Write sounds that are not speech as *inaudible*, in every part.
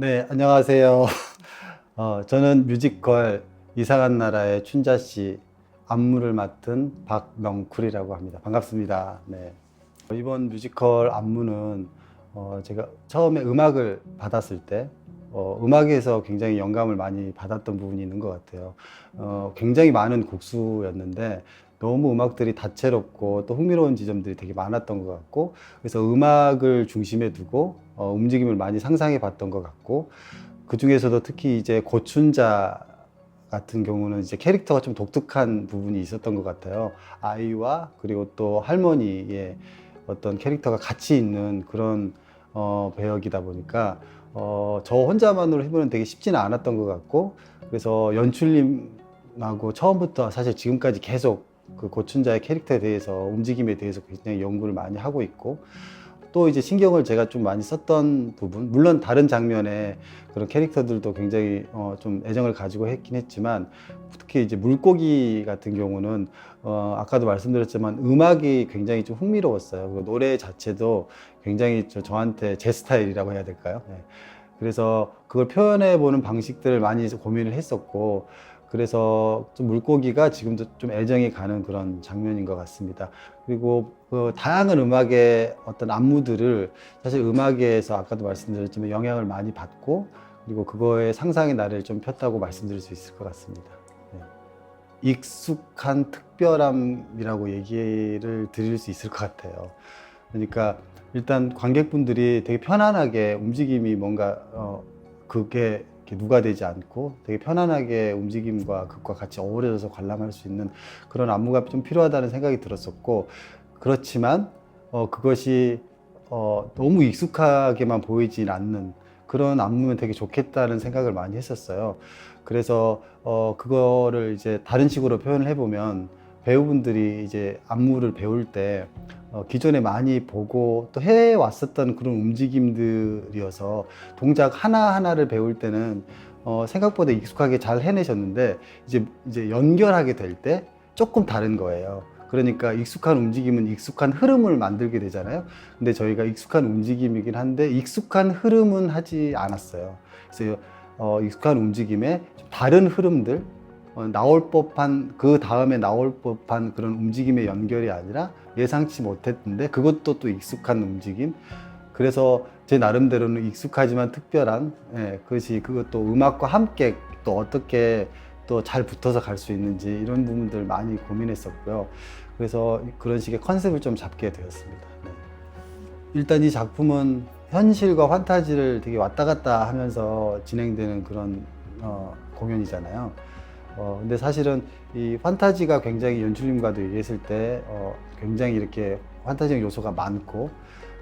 네, 안녕하세요. *laughs* 어, 저는 뮤지컬 이상한 나라의 춘자 씨 안무를 맡은 박명쿨이라고 합니다. 반갑습니다. 네. 이번 뮤지컬 안무는 어, 제가 처음에 음악을 받았을 때 어, 음악에서 굉장히 영감을 많이 받았던 부분이 있는 것 같아요. 어, 굉장히 많은 곡수였는데 너무 음악들이 다채롭고 또 흥미로운 지점들이 되게 많았던 것 같고 그래서 음악을 중심에 두고 어, 움직임을 많이 상상해 봤던 것 같고 그 중에서도 특히 이제 고춘자 같은 경우는 이제 캐릭터가 좀 독특한 부분이 있었던 것 같아요. 아이와 그리고 또 할머니의 어떤 캐릭터가 같이 있는 그런 어, 배역이다 보니까 어, 저 혼자만으로 해보는 되게 쉽지는 않았던 것 같고 그래서 연출님하고 처음부터 사실 지금까지 계속 그 고춘 자의 캐릭터에 대해서 움직임에 대해서 굉장히 연구를 많이 하고 있고 또 이제 신경을 제가 좀 많이 썼던 부분 물론 다른 장면에 그런 캐릭터들도 굉장히 어, 좀 애정을 가지고 했긴 했지만 특히 이제 물고기 같은 경우는 어, 아까도 말씀드렸지만 음악이 굉장히 좀 흥미로웠어요. 그리고 노래 자체도 굉장히 저, 저한테 제 스타일이라고 해야 될까요? 네. 그래서 그걸 표현해 보는 방식들을 많이 고민을 했었고 그래서 좀 물고기가 지금도 좀 애정이 가는 그런 장면인 것 같습니다. 그리고 그 다양한 음악의 어떤 안무들을 사실 음악에서 아까도 말씀드렸지만 영향을 많이 받고 그리고 그거에 상상의 날을 좀 폈다고 말씀드릴 수 있을 것 같습니다. 네. 익숙한 특별함이라고 얘기를 드릴 수 있을 것 같아요. 그러니까 일단 관객분들이 되게 편안하게 움직임이 뭔가 어 그게 이렇게 누가 되지 않고 되게 편안하게 움직임과 극과 같이 어우러져서 관람할 수 있는 그런 안무가 좀 필요하다는 생각이 들었었고 그렇지만 어 그것이 어 너무 익숙하게만 보이진 않는 그런 안무면 되게 좋겠다는 생각을 많이 했었어요. 그래서 어 그거를 이제 다른 식으로 표현을 해보면 배우분들이 이제 안무를 배울 때 어, 기존에 많이 보고 또 해왔었던 그런 움직임들이어서 동작 하나하나를 배울 때는 어, 생각보다 익숙하게 잘 해내셨는데 이제, 이제 연결하게 될 때 조금 다른 거예요. 그러니까 익숙한 움직임은 익숙한 흐름을 만들게 되잖아요. 근데 저희가 익숙한 움직임이긴 한데 익숙한 흐름은 하지 않았어요. 그래서 어, 익숙한 움직임에 좀 다른 흐름들, 어, 나올 법한 그 다음에 나올 법한 그런 움직임의 연결이 아니라 예상치 못했는데 그것도 또 익숙한 움직임. 그래서 제 나름대로는 익숙하지만 특별한 예, 그것이 그것도 음악과 함께 또 어떻게 또 잘 붙어서 갈 수 있는지 이런 부분들 많이 고민했었고요. 그래서 그런 식의 컨셉을 좀 잡게 되었습니다. 네. 일단 이 작품은 현실과 환타지를 되게 왔다 갔다 하면서 진행되는 그런 어, 공연이잖아요. 어, 근데 사실은 이 판타지가 굉장히 연출님과도 얘기했을 때 어, 굉장히 이렇게 판타지적 요소가 많고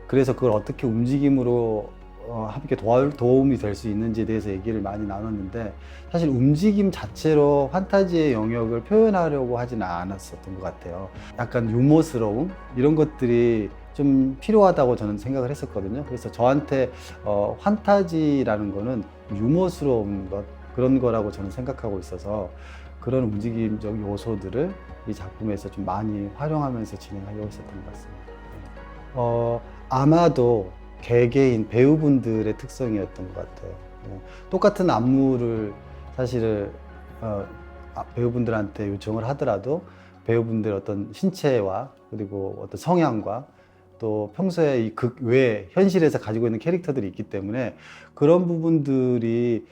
그래서 그걸 어떻게 움직임으로 어, 함께 도와, 도움이 될 수 있는지에 대해서 얘기를 많이 나눴는데 사실 움직임 자체로 판타지의 영역을 표현하려고 하지는 않았었던 것 같아요. 약간 유머스러움 이런 것들이 좀 필요하다고 저는 생각을 했었거든요. 그래서 저한테 어, 판타지라는 거는 유머스러운 것 그런 거라고 저는 생각하고 있어서 그런 움직임적 요소들을 이 작품에서 좀 많이 활용하면서 진행하려고 했었던 것 같습니다. 어, 아마도 개개인 배우분들의 특성이었던 것 같아요. 네. 똑같은 안무를 사실은 어, 아, 배우분들한테 요청을 하더라도 배우분들 어떤 신체와 그리고 어떤 성향과 또 평소에 이 극외 현실에서 가지고 있는 캐릭터들이 있기 때문에 그런 부분들이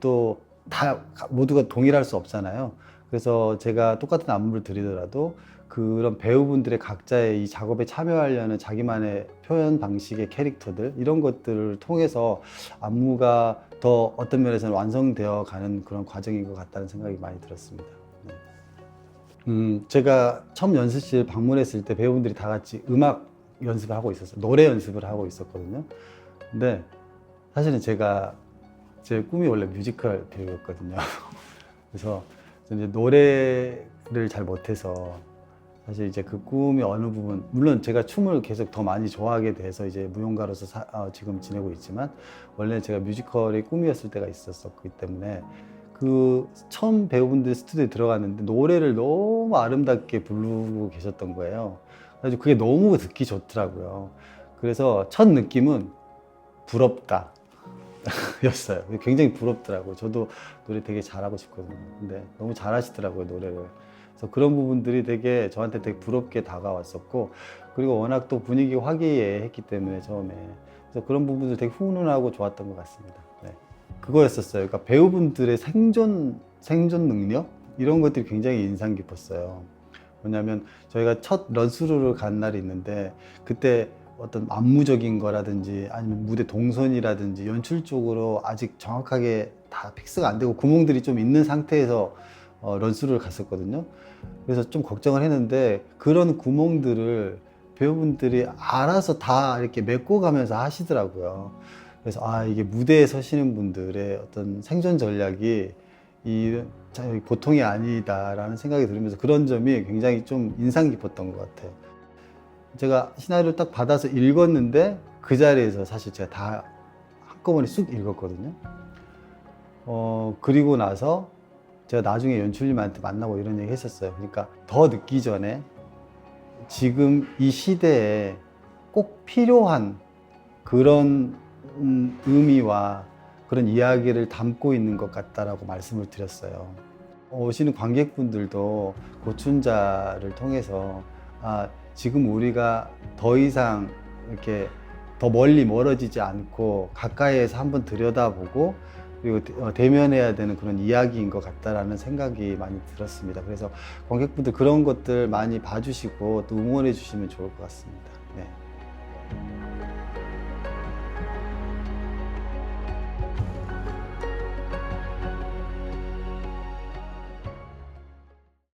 또 다 모두가 동일할 수 없잖아요. 그래서 제가 똑같은 안무를 드리더라도 그런 배우분들의 각자의 이 작업에 참여하려는 자기만의 표현 방식의 캐릭터들 이런 것들을 통해서 안무가 더 어떤 면에서는 완성되어 가는 그런 과정인 것 같다는 생각이 많이 들었습니다. 네. 음, 제가 처음 연습실 방문했을 때 배우분들이 다 같이 음악 연습을 하고 있었어요. 노래 연습을 하고 있었거든요. 근데 사실은 제가 제 꿈이 원래 뮤지컬 배우였거든요. *laughs* 그래서 이제 노래를 잘 못해서 사실 이제 그 꿈이 어느 부분 물론 제가 춤을 계속 더 많이 좋아하게 돼서 이제 무용가로서 사- 어, 지금 지내고 있지만 원래 제가 뮤지컬이 꿈이었을 때가 있었었기 때문에 그 처음 배우분들 스튜디오에 들어갔는데 노래를 너무 아름답게 부르고 계셨던 거예요. 그래서 그게 너무 듣기 좋더라고요. 그래서 첫 느낌은 부럽다. 였어요. 굉장히 부럽더라고요. 저도 노래 되게 잘하고 싶거든요. 근데 너무 잘하시더라고요, 노래를. 그래서 그런 부분들이 되게 저한테 되게 부럽게 다가왔었고, 그리고 워낙 또 분위기 화기애애했기 때문에 처음에. 그래서 그런 부분들 되게 훈훈하고 좋았던 것 같습니다. 네. 그거였었어요. 그러니까 배우분들의 생존, 생존 능력? 이런 것들이 굉장히 인상 깊었어요. 뭐냐면 저희가 첫 런스루를 간 날이 있는데 그때 어떤 안무적인 거라든지 아니면 무대 동선이라든지 연출적으로 아직 정확하게 다 픽스가 안 되고 구멍들이 좀 있는 상태에서 어, 런스루를 갔었거든요. 그래서 좀 걱정을 했는데 그런 구멍들을 배우분들이 알아서 다 이렇게 메꿔 가면서 하시더라고요. 그래서 아 이게 무대에 서시는 분들의 어떤 생존 전략이 이참 보통이 아니다라는 생각이 들으면서 그런 점이 굉장히 좀 인상 깊었던 것 같아요. 제가 시나리오를 딱 받아서 읽었는데 그 자리에서 사실 제가 다 한꺼번에 쑥 읽었거든요. 어, 그리고 나서 제가 나중에 연출님한테 만나고 이런 얘기 했었어요. 그러니까 더 늦기 전에 지금 이 시대에 꼭 필요한 그런 음, 의미와 그런 이야기를 담고 있는 것 같다라고 말씀을 드렸어요. 오시는 관객분들도 고춘자를 통해서 아, 지금 우리가 더 이상 이렇게 더 멀리 멀어지지 않고 가까이에서 한번 들여다보고 그리고 대- 어, 대면해야 되는 그런 이야기인 것 같다라는 생각이 많이 들었습니다. 그래서 관객분들 그런 것들 많이 봐주시고 또 응원해 주시면 좋을 것 같습니다. 네.